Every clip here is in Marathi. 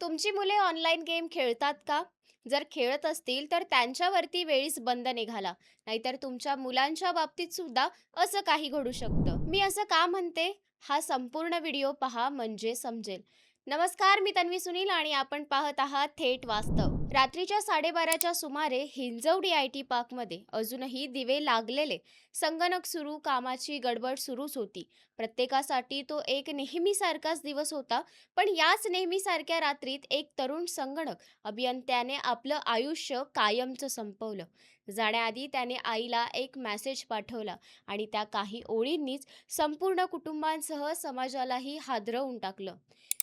तुमची मुले ऑनलाईन गेम खेळतात का? जर खेळत असतील तर त्यांच्यावरती वेळीच बंधने घाला. नाहीतर तुमच्या मुलांच्या बाबतीत सुद्धा असं काही घडू शकतं. मी असं का म्हणते? हा संपूर्ण व्हिडिओ पहा म्हणजे समजेल. नमस्कार मी तन्वी सुनील आणि आपण पाहत आहात थेट वास्तव. रात्रीच्या साडेबाराच्या सुमारे हिंजवडी आय टी पार्कमध्ये अजूनही दिवे लागलेले संगणक सुरू कामाची गडबड सुरूच होती. प्रत्येकासाठी तो एक नेहमीसारखाच दिवस होता. पण याच नेहमीसारख्या रात्रीत एक तरुण संगणक अभियंत्याने आपलं आयुष्य कायमचं संपवलं. जाण्याआधी त्याने आईला एक मेसेज पाठवला आणि त्या काही ओळींनीच संपूर्ण कुटुंबांसह समाजालाही हादरवून टाकलं.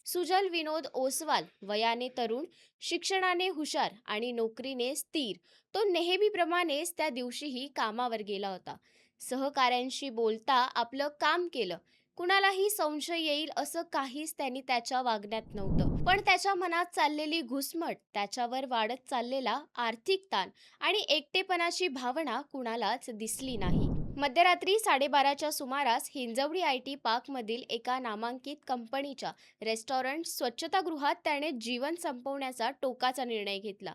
सुजल विनोद ओसवाल वयाने तरुण, शिक्षणाने हुशार आणि नोकरीने स्थिर. तो नेहमीप्रमाणेच त्या दिवशीही कामावर गेला होता. सहकाऱ्यांशी बोलता आपलं काम केलं. कुणालाही संशय येईल असं काहीच त्यांनी त्याच्या वागण्यात नव्हतं. पण त्याच्या मनात चाललेली घुसमट, त्याच्यावर वाढत चाललेला आर्थिक ताण आणि एकटेपणाची भावना कुणालाच दिसली नाही. मध्यरात्री साडेबाराच्या सुमारास हिंजवडी आय टी पार्कमधील एका नामांकित कंपनीच्या रेस्टॉरंट स्वच्छतागृहात त्याने जीवन संपवण्याचा टोकाचा निर्णय घेतला.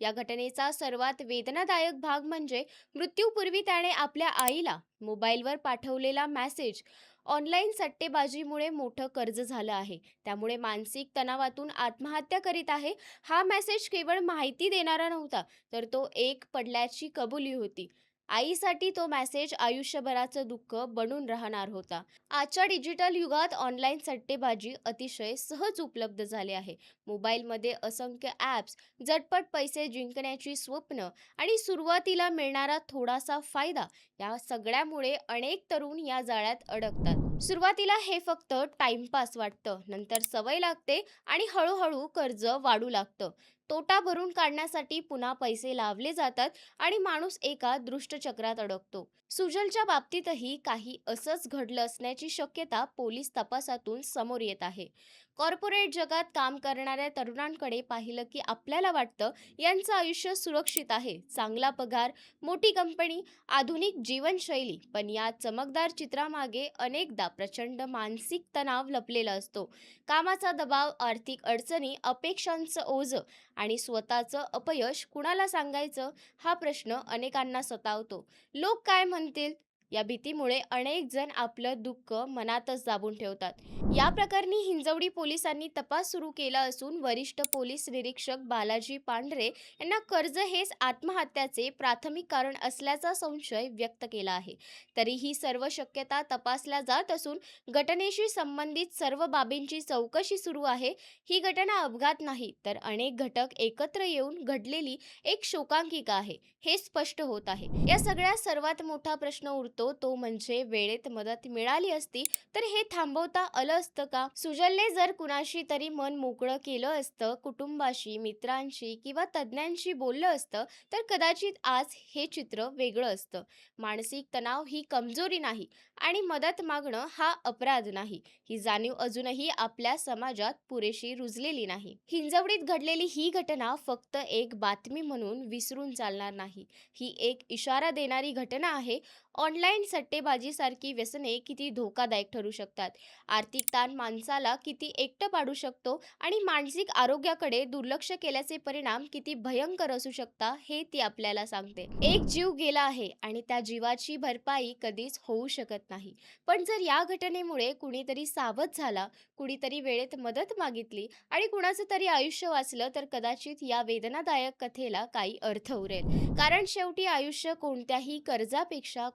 या घटनेचा सर्वात वेदनादायक भाग म्हणजे मृत्यूपूर्वी त्याने आपल्या आईला मोबाईलवर पाठवलेला मॅसेज ऑनलाईन सट्टेबाजीमुळे मोठं कर्ज झालं आहे. त्यामुळे मानसिक तणावातून आत्महत्या करीत आहे. हा मेसेज केवळ माहिती देणारा नव्हता, तर तो एक पडल्याची कबुली होती. आईसाठी तो मेसेज आयुष्यभराचं दुःख बनून राहणार होता. आजच्या डिजिटल युगात ऑनलाईन सट्टेबाजी अतिशय सहज उपलब्ध झाले आहे. मोबाईलमध्ये असंख्य ॲप्स, झटपट पैसे जिंकण्याची स्वप्न आणि सुरुवातीला मिळणारा थोडासा फायदा या सगळ्यामुळे अनेक तरुण या जाळ्यात अडकतात. सुरुवातीला हे फक्त टाइमपास वाटतं, नंतर सवय लागते आणि हळूहळू कर्ज वाढू लागतं. तोटा भरून काढण्यासाठी पुन्हा पैसे लावले जातात आणि माणूस एका दृष्टचक्रात अडकतो. सुजलच्या बाबतीतही काही असंच घडलं असण्याची शक्यता पोलीस तपासातून समोर येत आहे. कॉर्पोरेट जगात काम करणाऱ्या तरुणांकडे पाहिलं की आपल्याला वाटतं यांचं आयुष्य सुरक्षित आहे. चांगला पगार, मोठी कंपनी, आधुनिक जीवनशैली. पण या चमकदार चित्रामागे अनेकदा प्रचंड मानसिक तणाव लपलेला असतो. कामाचा दबाव, आर्थिक अडचणी, अपेक्षांचं ओझं आणि स्वतःचं अपयश कुणाला सांगायचं हा प्रश्न अनेकांना सतावतो. लोक काय म्हणतील? या भीतीमुळे अनेक जण आपलं दुःख मनातच दाबून ठेवतात. या प्रकरणी हिंजवडी पोलिसांनी तपास सुरू केला असून वरिष्ठ पोलीस निरीक्षक बालाजी पांढरे यांना कर्ज हेच आत्महत्याचे प्राथमिक कारण असल्याचा संशय व्यक्त केला आहे. तरीही सर्व शक्यता तपासल्या जात असून घटनेशी संबंधित सर्व बाबींची चौकशी सुरू आहे. ही घटना अपघात नाही, तर अनेक घटक एकत्र येऊन घडलेली एक शोकांकिका आहे, हे स्पष्ट होत आहे. या सगळ्यात सर्वात मोठा प्रश्न उरतो तो म्हणजे वेळेत मदत मिळाली असती तर हे थांबवता आलं असतं का? सुजलने जर कुणाशी तरी मन मोकळं केलं असतं, कुटुंबाशी, मित्रांशी किंवा तज्ज्ञांशी बोललं असतं तर कदाचित आज हे चित्र वेगळं असतं. मानसिक तणाव ही कमजोरी नाही आणि मदत मागणं हा अपराध नाही, ही जाणीव अजूनही आपल्या समाजात पुरेशी रुजलेली नाही. हिंजवडीत घडलेली ही घटना फक्त एक बातमी म्हणून विसरून चालणार नाही. ही एक इशारा देणारी घटना आहे. ऑनलाईन सट्टेबाजीसारखी व्यसने किती धोकादायक ठरू शकतात, आर्थिक ताण माणसाला किती एकटं पाडू शकतो आणि मानसिक आरोग्याकडे दुर्लक्ष केल्याचे परिणाम किती भयंकर असू शकतात हे ती आपल्याला सांगते. एक जीव गेला आहे आणि त्या जीवाची भरपाई कधीच होऊ शकत नाही. पण जर या घटनेमुळे कुणीतरी सावध झाला, कुणीतरी वेळेत मदत मागितली आणि कुणाचं तरी आयुष्य वाचलं तर कदाचित या वेदनादायक कथेला काही अर्थ उरेल. कारण शेवटी आयुष्य कोणत्याही कर्जापेक्षा,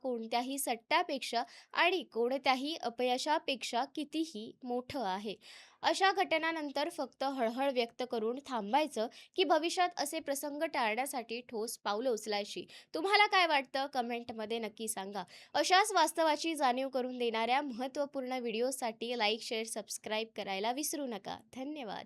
कोणत्याही सट्ट्यापेक्षा आणि कोणत्याही अपयशापेक्षा कितीही मोठं आहे. अशा घटनानंतर फक्त हळहळ व्यक्त करून थांबायचं की भविष्यात असे प्रसंग टाळण्यासाठी ठोस पावलं उचलायची? तुम्हाला काय वाटतं? कमेंटमध्ये नक्की सांगा. अशाच वास्तवाची जाणीव करून देणाऱ्या महत्त्वपूर्ण व्हिडिओसाठी लाईक, शेअर, सबस्क्राईब करायला विसरू नका. धन्यवाद.